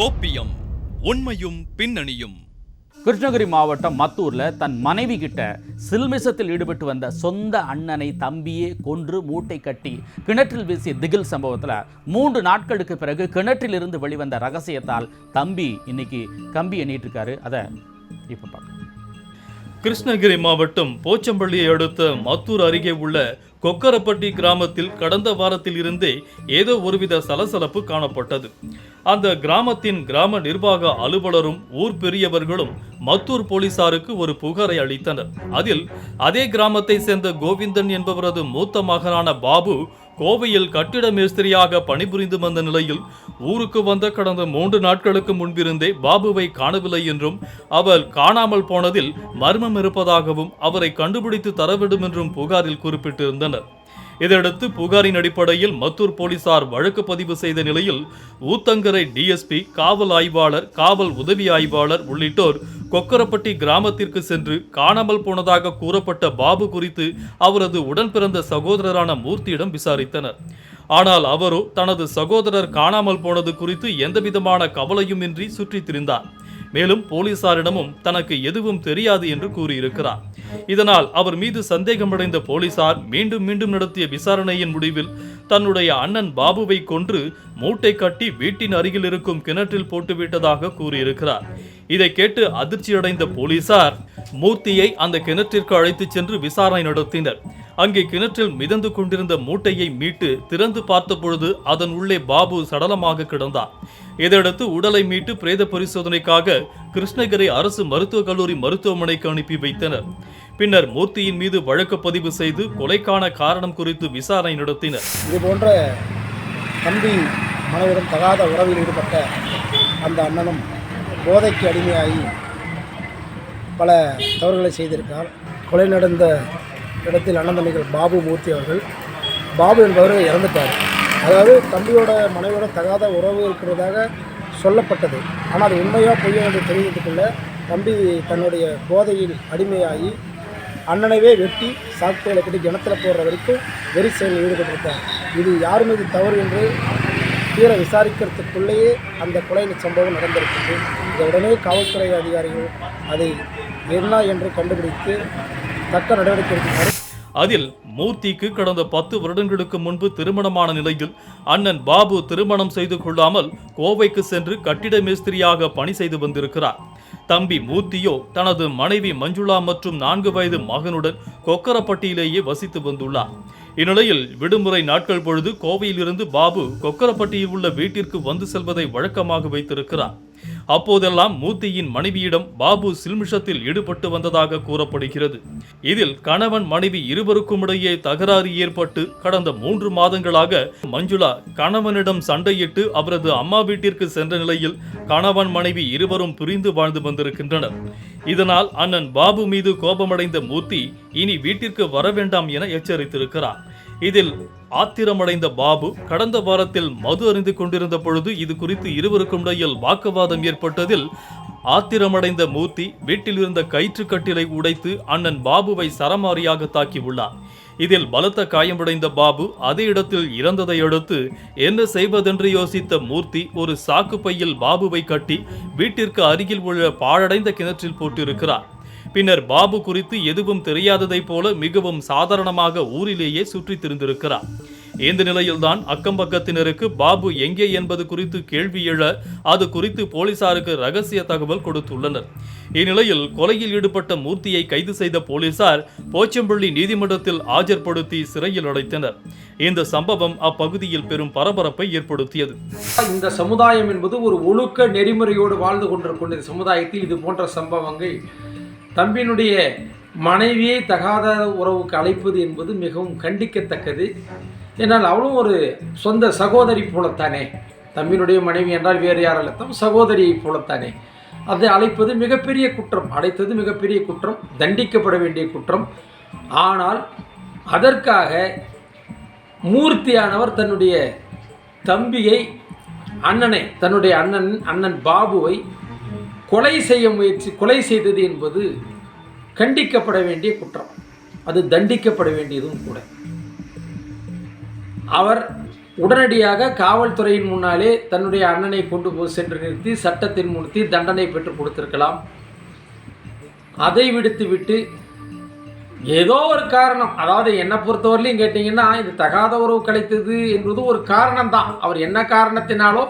கோப்பியம் உண்மையும் பின்னணியும். கிருஷ்ணகிரி மாவட்டம் மத்தூர்ல தன் மனைவி கிட்ட சில்மிசத்தில் ஈடுபட்டு வந்த சொந்த அண்ணனை தம்பியே கொன்று மூட்டை கட்டி கிணற்றில் வீசிய திகில் சம்பவத்துல மூன்று நாட்களுக்கு பிறகு கிணற்றில் இருந்து வெளிவந்த ரகசியத்தால் தம்பி இன்னைக்கு கம்பி எண்ணிட்டு இருக்காரு அதை இப்ப பார்க்கலாம். கிருஷ்ணகிரி மாவட்டம் போச்சம்பள்ளியை அடுத்த மத்தூர் அருகே உள்ள கொக்கரப்பட்டி கிராமத்தில் கடந்த வாரத்தில் இருந்தே ஏதோ ஒருவித சலசலப்பு காணப்பட்டது. அந்த கிராமத்தின் கிராம நிர்வாக அலுவலரும் ஊர் பெரியவர்களும் மத்தூர் போலீசாருக்கு ஒரு புகாரை அளித்தனர். அதில் அதே கிராமத்தை சேர்ந்த கோவிந்தன் என்பவரது மூத்த மகனான பாபு கோவையில் கட்டிட மேஸ்திரியாக பணிபுரிந்து வந்த நிலையில் ஊருக்கு வந்த கடந்த மூன்று நாட்களுக்கு முன்பிருந்தே பாபுவை காணவில்லை என்றும் அவர் காணாமல் போனதில் மர்மம் இருப்பதாகவும் அவரை கண்டுபிடித்து தர வேண்டும் என்றும் புகாரில் குறிப்பிட்டிருந்தனர். இதையடுத்து புகாரின் அடிப்படையில் மத்தூர் போலீசார் வழக்கு பதிவு செய்த நிலையில் ஊத்தங்கரை டிஎஸ்பி காவல் ஆய்வாளர் காவல் உதவி ஆய்வாளர் உள்ளிட்டோர் கொக்கரப்பட்டி கிராமத்திற்கு சென்று காணாமல் போனதாக கூறப்பட்ட பாபு குறித்து அவரது உடன் பிறந்த சகோதரரான மூர்த்தியிடம் விசாரித்தனர். ஆனால் அவரோ தனது சகோதரர் காணாமல் போனது குறித்து எந்தவிதமான கவலையுமின்றி சுற்றித் திரிந்தார். மேலும் போலீசாரிடமும் தனக்கு எதுவும் தெரியாது என்று கூறியிருக்கிறார். இதனால் அவர் மீது சந்தேகமடைந்த போலீசார் மீண்டும் மீண்டும் நடத்திய விசாரணையின் முடிவில் தன்னுடைய அண்ணன் பாபுவை கொன்று மூட்டை கட்டி வீட்டின் அருகில் இருக்கும் கிணற்றில் போட்டுவிட்டதாக கூறியிருக்கிறார். இதை கேட்டு அதிர்ச்சியடைந்த போலீசார் மூர்த்தியை அந்த கிணற்றிற்கு அழைத்துச் சென்று விசாரணை நடத்தினர். அங்கே கிணற்றில் மிதந்து கொண்டிருந்த மூட்டையை மீட்டு திறந்து பார்த்தபொழுது அதன் உள்ளே பாபு சடலமாக கிடந்தார் இதையடுத்து உடலை மீட்டு பிரேத பரிசோதனைக்காக கிருஷ்ணகிரி அரசு மருத்துவக் கல்லூரி மருத்துவமனைக்கு அனுப்பி வைத்தனர். பின்னர் மூர்த்தியின் மீது வழக்கு பதிவு செய்து கொலைக்கான காரணம் குறித்து விசாரணை நடத்தினர். இது போன்ற தம்பி மனைவிடம் தகாத உறவில் ஈடுபட்ட அந்த அண்ணனும் போதைக்கு அடிமையாகி பல தவறுகளை செய்திருக்கார் கொலை நடந்த இடத்தில் அண்ணன் தம்பிகள் பாபு மூர்த்தி அவர்கள். பாபு என்பவர் இறந்துட்டார். அதாவது தம்பியோட மனைவியோட தகாத உறவு இருக்கிறதாக சொல்லப்பட்டது. ஆனால் அது உண்மையாக பொய்யா என்று தெரிவித்துக்குள்ள தம்பி தன்னுடைய போதையில் அடிமையாகி அண்ணனவே வெட்டி சாக்குகளை கட்டி கிணத்துல போடுற வரைக்கும் வெறி செயலில் ஈடுபட்டிருக்கார். இது யார் மீது தவறு என்று தீர விசாரிக்கிறதுக்குள்ளேயே அந்த கொலை சம்பவம் நடந்திருக்கிறது. இதை உடனே காவல்துறை அதிகாரிகள் அதை என்ன என்று கண்டுபிடித்து தக்க நடவடிக்கை எடுக்குமாறு அதில் மூர்த்திக்கு கடந்த பத்து வருடங்களுக்கு முன்பு திருமணமான நிலையில் அண்ணன் பாபு திருமணம் செய்து கொள்ளாமல் கோவைக்கு சென்று கட்டிட மேஸ்திரியாக பணி செய்து வந்திருக்கிறார். தம்பி மூர்த்தியோ தனது மனைவி மஞ்சுளா மற்றும் நான்கு வயது மகனுடன் கொக்கரப்பட்டியிலேயே வசித்து வந்துள்ளார். இந்நிலையில் விடுமுறை நாட்கள் பொழுது கோவையிலிருந்து பாபு கொக்கரப்பட்டியில் உள்ள வீட்டிற்கு வந்து செல்வதை வழக்கமாக வைத்திருக்கிறார். அப்போதெல்லாம் மூர்த்தியின் மனைவியிடம் பாபு சில்மிஷத்தில் ஈடுபட்டு வந்ததாக கூறப்படுகிறது. இதில் கணவன் மனைவி இருவருக்கும் இடையே தகராறு ஏற்பட்டு கடந்த மூன்று மாதங்களாக மஞ்சுளா கணவனிடம் சண்டையிட்டு அவரது அம்மா வீட்டிற்கு சென்ற நிலையில் கணவன் மனைவி இருவரும் பிரிந்து வாழ்ந்து வந்திருக்கின்றனர். இதனால் அண்ணன் பாபு மீது கோபமடைந்த மூர்த்தி இனி வீட்டிற்கு வர வேண்டாம் என எச்சரித்திருக்கிறார். இதில் ஆத்திரமடைந்த பாபு கடந்த வாரத்தில் மது அறிந்து கொண்டிருந்த பொழுது இது குறித்து இருவருக்கும் இடையில் வாக்குவாதம் ஏற்பட்டதில் ஆத்திரமடைந்த மூர்த்தி வீட்டில் இருந்த கயிற்று கட்டிலை உடைத்து அண்ணன் பாபுவை சரமாரியாக தாக்கியுள்ளார் இதில் பலத்த காயமடைந்த பாபு அதே இடத்தில் இறந்ததை அடுத்து என்ன செய்வதென்று யோசித்த மூர்த்தி ஒரு சாக்கு பையில் பாபுவை கட்டி வீட்டிற்கு அருகில் உள்ள பாழடைந்த கிணற்றில் போட்டிருக்கிறார். பின்னர் பாபு குறித்து எதுவும் தெரியாததைப் போல மிகவும் சாதாரணமாக ஊரிலேயே சுற்றித் திரிந்திருக்கிறார். இந்த நிலையில்தான் அக்கம்பக்கத்தினருக்கு பாபு எங்கே என்பது குறித்து கேள்வி எழ அது குறித்து போலீசாருக்கு ரகசிய தகவல் கொடுத்துள்ளனர். இந்நிலையில் கொலையில் ஈடுபட்ட மூர்த்தியை கைது செய்த போலீசார் போச்சம்பள்ளி நீதிமன்றத்தில் ஆஜர்படுத்தி சிறையில் அடைத்தனர். இந்த சம்பவம் அப்பகுதியில் பெரும் பரபரப்பை ஏற்படுத்தியது. இந்த சமுதாயம் என்பது ஒரு ஒழுக்க நெறிமுறையோடு வாழ்ந்து கொண்டிருக்கின்ற இந்த சமுதாயத்தில் இது போன்ற சம்பவங்கள் தம்பியினுடைய மனைவியை தகாத உறவுக்கு அழைப்பது என்பது மிகவும் கண்டிக்கத்தக்கது. ஏன்னால் அவளும் ஒரு சொந்த சகோதரி போலத்தானே. தம்பியினுடைய மனைவி என்றால் வேறு யாரல்ல தம் சகோதரியை போலத்தானே. அதை அழைப்பது மிகப்பெரிய குற்றம் அழைத்தது மிகப்பெரிய குற்றம் தண்டிக்கப்பட வேண்டிய குற்றம். ஆனால் அதற்காக மூர்த்தியானவர் தன்னுடைய தம்பியை அண்ணனை தன்னுடைய அண்ணன் அண்ணன் பாபுவை கொலை செய்ய முயற்சி கொலை செய்தது என்பது கண்டிக்கப்பட வேண்டிய குற்றம். அது தண்டிக்கப்பட வேண்டியதும் கூட. அவர் உடனடியாக காவல்துறையின் முன்னாலே தன்னுடைய அண்ணனை கொண்டு போய் சென்று நிறுத்தி சட்டத்தின் முன்னிறுத்தி தண்டனை பெற்று கொடுத்திருக்கலாம். அதை விடுத்து விட்டு ஏதோ ஒரு காரணம் அதாவது என்னை பொறுத்தவரையிலையும் கேட்டிங்கன்னா இது தகாத உறவு கிடைத்தது என்பது ஒரு காரணம் தான் அவர் என்ன காரணத்தினாலோ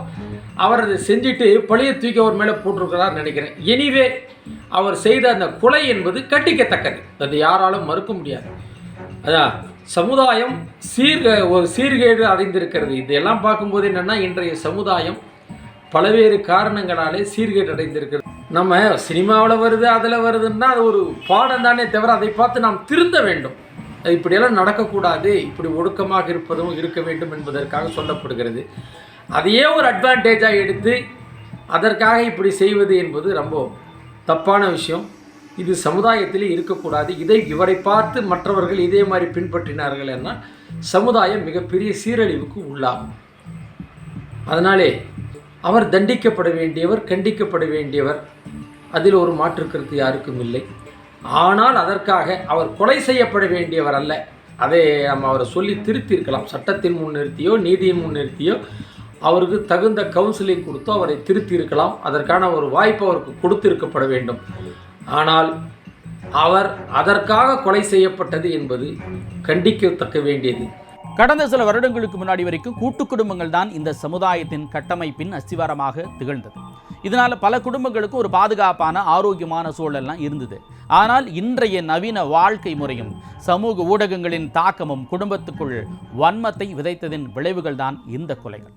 அவர் அதை செஞ்சுட்டு பழைய தூக்கி அவர் மேலே போட்டிருக்கிறார் நினைக்கிறேன். எனிவே அவர் செய்த அந்த கொலை என்பது கண்டிக்கத்தக்கது. அது யாராலும் மறுக்க முடியாது. அதான் சமுதாயம் சீர்க ஒரு சீர்கேடு அடைந்திருக்கிறது. இதெல்லாம் பார்க்கும்போது என்னென்னா இன்றைய சமுதாயம் பல்வேறு காரணங்களாலே சீர்கேடு அடைந்திருக்கிறது. நம்ம சினிமாவில் வருது அதில் வருதுன்னா அது ஒரு பாடம் தானே தவிர அதை பார்த்து நாம் திருந்த வேண்டும். அது இப்படியெல்லாம் நடக்கக்கூடாது. இப்படி ஒடுக்கமாக இருப்பதும் இருக்க வேண்டும் என்பதற்காக சொல்லப்படுகிறது. அதையே ஒரு அட்வான்டேஜாக எடுத்து அதற்காக இப்படி செய்வது என்பது ரொம்ப தப்பான விஷயம். இது சமுதாயத்தில் இருக்கக்கூடாது. இதை இவரை பார்த்து மற்றவர்கள் இதே மாதிரி பின்பற்றினார்கள் என்ன சமுதாயம் மிகப்பெரிய சீரழிவுக்கு உள்ளாகும். அதனாலே அவர் தண்டிக்கப்பட வேண்டியவர் கண்டிக்கப்பட வேண்டியவர். அதில் ஒரு மாற்று கருத்து யாருக்கும் இல்லை. ஆனால் அதற்காக அவர் கொலை செய்யப்பட வேண்டியவர் அல்ல. அதை நம்ம அவரை சொல்லி திருத்தியிருக்கலாம். சட்டத்தின் முன் நிறுத்தியோ நீதியின் முன் நிறுத்தியோ அவருக்கு தகுந்த கவுன்சிலிங் கொடுத்தோ அவரை திருத்தியிருக்கலாம். அதற்கான ஒரு வாய்ப்பு அவருக்கு கொடுத்திருக்கப்பட வேண்டும். ஆனால் அவர் அதற்காக கொலை செய்யப்பட்டது என்பது கண்டிக்கத்தக்க வேண்டியது. கடந்த சில வருடங்களுக்கு முன்னாடி வரைக்கும் கூட்டு குடும்பங்கள் தான் இந்த சமுதாயத்தின் கட்டமைப்பின் அஸ்திவாரமாக திகழ்ந்தது. இதனால் பல குடும்பங்களுக்கும் ஒரு பாதுகாப்பான ஆரோக்கியமான சூழல்லாம் இருந்தது. ஆனால் இன்றைய நவீன வாழ்க்கை முறையும் சமூக ஊடகங்களின் தாக்கமும் குடும்பத்துக்குள் வன்மத்தை விதைத்ததின் விளைவுகள் தான் இந்த கொலைகள்.